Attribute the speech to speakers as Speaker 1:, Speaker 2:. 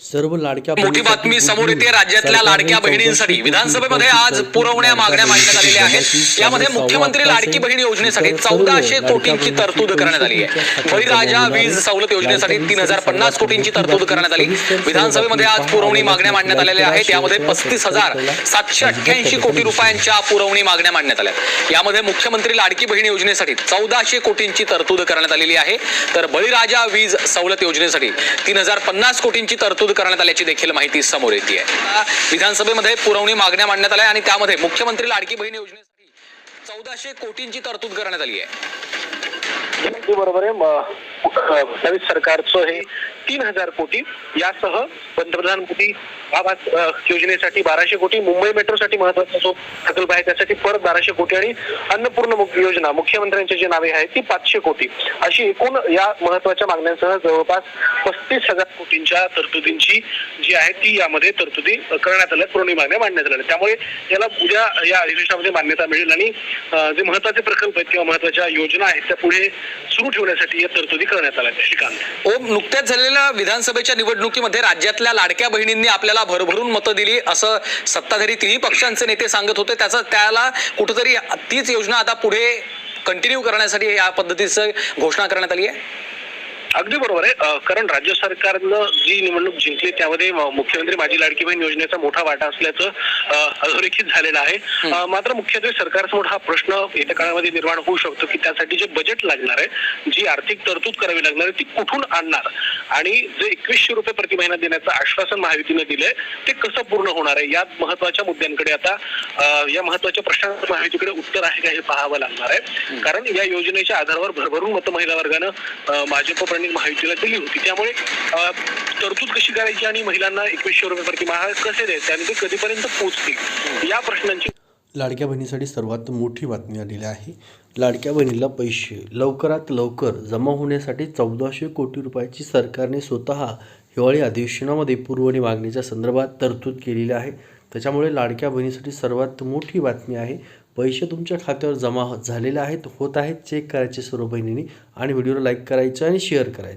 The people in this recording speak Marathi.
Speaker 1: सर्व लाडक्या
Speaker 2: मोठी बातमी समोर येते राज्यातल्या. लाडक्या बहिणींसाठी विधानसभेमध्ये. आज पुरवण्या मागण्या मांडण्यात आलेल्या आहेत यामध्ये मुख्यमंत्री लाडकी. बहीण योजनेसाठी चौदाशे कोटींची तरतूद करण्यात आली आहे बळीराजा वीज सवलत योजनेसाठी तीन हजार पन्नास कोटींची तरतूद करण्यात आली विधानसभेमध्ये आज पुरवणी. मागण्या मांडण्यात आलेल्या आहेत यामध्ये पस्तीस हजार सातशे अठ्ठ्याऐंशी कोटी रुपयांच्या पुरवणी मागण्या मांडण्यात आल्या यामध्ये मुख्यमंत्री लाडकी बहीण योजनेसाठी चौदाशे कोटींची तरतूद करण्यात आलेली आहे तर बळीराजा वीज सवलत योजनेसाठी तीन हजार पन्नास कोटींची तरतूद करण्यात आल्याची देखील माहिती समोर येते आहे विधानसभेमध्ये पुरवणी मागण्या मांडण्यात आल्या आणि त्यामध्ये मुख्यमंत्री लाडकी बहीण योजनेसाठी चौदाशे कोटींची तरतूद करण्यात आली आहे.
Speaker 3: बरोबर आहे. नवीन सरकारचं हे तीन हजार कोटी यासह पंतप्रधान मोदी आवास योजनेसाठी बाराशे कोटी मुंबई मेट्रोसाठी महत्त्वाचा जो प्रकल्प आहे त्यासाठी परत बाराशे कोटी आणि अन्नपूर्ण योजना मुख्यमंत्र्यांची जी नावे आहेत ती पाचशे कोटी. अशी एकूण या महत्त्वाच्या मागण्यांसह जवळपास पस्तीस हजार कोटींच्या तरतुदींची जी आहे ती यामध्ये तरतुदी करण्यात आल्या पुरवणी मागण्या मांडण्यात आल्या. त्यामुळे याला उद्या या अधिवेशनामध्ये मान्यता मिळेल आणि जे महत्त्वाचे प्रकल्प आहेत किंवा महत्त्वाच्या योजना आहेत त्या पुढे सुरू ठेवण्यासाठी या तरतुदी करण्यात आल्या. श्रीकांत.
Speaker 2: ओम नुकत्याच झालेल्या विधानसभेच्या निवडणुकीमध्ये राज्यातल्या लाडक्या बहिणींनी आपल्याला भरभरून मतं दिली असं सत्ताधारी तिन्ही पक्षांचे नेते सांगत होते. त्याचं त्याला कुठंतरी तीच योजना आता पुढे कंटिन्यू करण्यासाठी या पद्धतीचं घोषणा करण्यात आली आहे.
Speaker 3: अगदी बरोबर आहे. कारण राज्य सरकारनं जी निवडणूक जिंकली त्यामध्ये मुख्यमंत्री माझी लाडकी बहीण योजनेचा मोठा वाटा असल्याचं अधोरेखित झालेलं आहे. मात्र मुख्यत्वे सरकारसमोर हा प्रश्न येत्या काळामध्ये निर्माण होऊ शकतो की त्यासाठी जे बजेट लागणार आहे जी आर्थिक तरतूद करावी लागणार आहे ती कुठून आणणार? आणि जे एकवीसशे रुपये प्रति महिना देण्याचं आश्वासन महायुतीनं दिलंय ते कसं पूर्ण होणार आहे? या महत्त्वाच्या मुद्द्यांकडे आता या महत्त्वाच्या प्रश्नांचं महायुतीकडे उत्तर आहे का हे पाहावं लागणार आहे. कारण या योजनेच्या आधारावर भरभरून मतं महिला वर्गानं भाजप प्रणित महायुतीला दिली होती. त्यामुळे तरतूद कशी करायची आणि महिलांना एकवीसशे रुपये प्रति माह कसे द्यायचे आणि ते कधीपर्यंत पोहोचतील? या प्रश्नांची
Speaker 1: लाडक्या बहिणीसाठी सर्वात मोठी बातमी आलेली आहे. लाडक्या बहिणीला पैसे. लवकरात लवकर जमा होण्यासाठी चौदाशे कोटी रुपयाची सरकारने स्वतः हिवाळी अधिवेशनामध्ये पुरवणी मागणीच्या संदर्भात तरतूद केलेली आहे. त्याच्यामुळे लाडक्या बहिणीसाठी सर्वात मोठी बातमी आहे. पैसे तुमच्या खात्यावर जमा झालेले आहेत होत आहेत. चेक करायचे सर्व बहिणींनी आणि व्हिडिओला लाईक करायचं आणि शेअर करायचं.